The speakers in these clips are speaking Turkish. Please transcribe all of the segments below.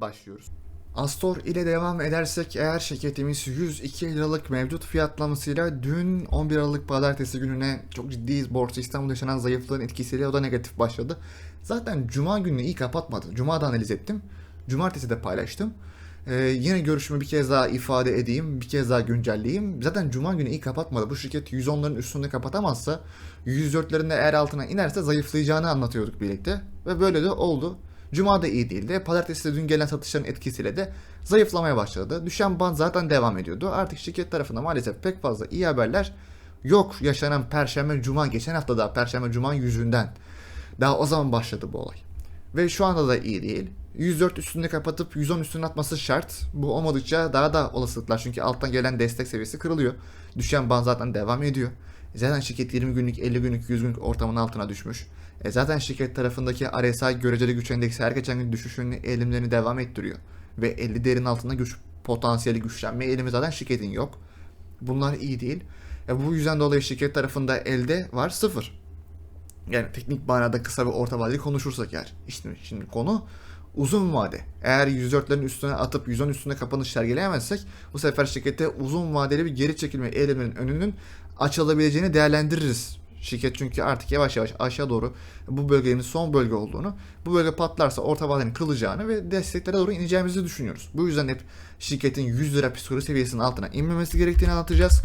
başlıyoruz. Astor ile devam edersek eğer şirketimiz 102 liralık mevcut fiyatlamasıyla dün 11 Aralık pazartesi gününe çok ciddi borsa İstanbul'da yaşanan zayıflığın etkisiyle o da negatif başladı. Zaten cuma gününü iyi kapatmadı. Cuma da analiz ettim. Cumartesi de paylaştım. Ee, yine görüşümü bir kez daha ifade edeyim, bir kez daha güncelleyeyim. Zaten cuma günü iyi kapatmadı. Bu şirket 110'ların üstünde kapatamazsa 104'lerinde eğer altına inerse zayıflayacağını anlatıyorduk birlikte. Ve böyle de oldu. Cuma da iyi değildi. Pazartesi de dün gelen satışların etkisiyle de zayıflamaya başladı. Düşen band zaten devam ediyordu. Artık şirket tarafında maalesef pek fazla iyi haberler yok yaşanan Perşembe Cuma geçen hafta daha Perşembe Cuma yüzünden. Daha o zaman başladı bu olay. Ve şu anda da iyi değil. 104 üstünde kapatıp 110 üstüne atması şart. Bu olmadıkça daha da olasılıklar. Çünkü alttan gelen destek seviyesi kırılıyor. Düşen band zaten devam ediyor. Zaten şirket 20 günlük, 50 günlük, 100 günlük ortamın altına düşmüş. E zaten şirket tarafındaki RSI göreceli güç endeksi her geçen gün düşüşünü, eğilimlerini devam ettiriyor. Ve 50 değerin altında güç potansiyeli güçlenme eğilimi zaten şirketin yok. Bunlar iyi değil. E bu yüzden dolayı şirket tarafında elde var sıfır. Yani teknik manada kısa ve orta vadeli konuşursak eğer. İşte şimdi konu uzun vade. Eğer 104'lerin üstüne atıp 110 üstüne kapanış sergileyemezsek bu sefer şirkette uzun vadeli bir geri çekilme eğiliminin önünün açılabileceğini değerlendiririz. Şirket çünkü artık yavaş yavaş aşağı doğru bu bölgenin son bölge olduğunu, bu bölge patlarsa orta vadenin kılacağını ve desteklere doğru ineceğimizi düşünüyoruz. Bu yüzden hep şirketin 100 lira psikoloji seviyesinin altına inmemesi gerektiğini anlatacağız.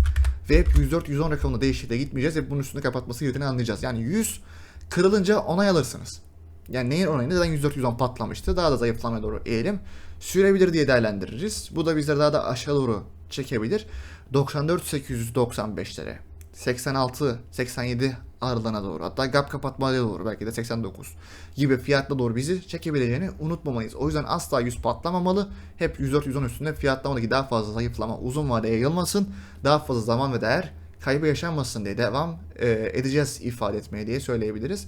Ve hep 104-110 rakamında değişikliğe gitmeyeceğiz. Hep bunun üstünde kapatması gerektiğini anlayacağız. Yani 100 kırılınca onay alırsınız. Yani neyin onayını zaten 104-110 patlamıştı. Daha da zayıflamaya doğru eğilim sürebilir diye değerlendiririz. Bu da bizleri daha da aşağı doğru çekebilir. 94-895'lere 86-87 aralığına doğru hatta gap kapatmaya doğru belki de 89 gibi fiyatla doğru bizi çekebileceğini unutmamalıyız. O yüzden asla 100 patlamamalı. Hep 104-110 üstünde fiyatlamadaki daha fazla zayıflama uzun vadeye yayılmasın. Daha fazla zaman ve değer kaybı yaşanmasın diye devam e, edeceğiz ifade etmeye diye söyleyebiliriz.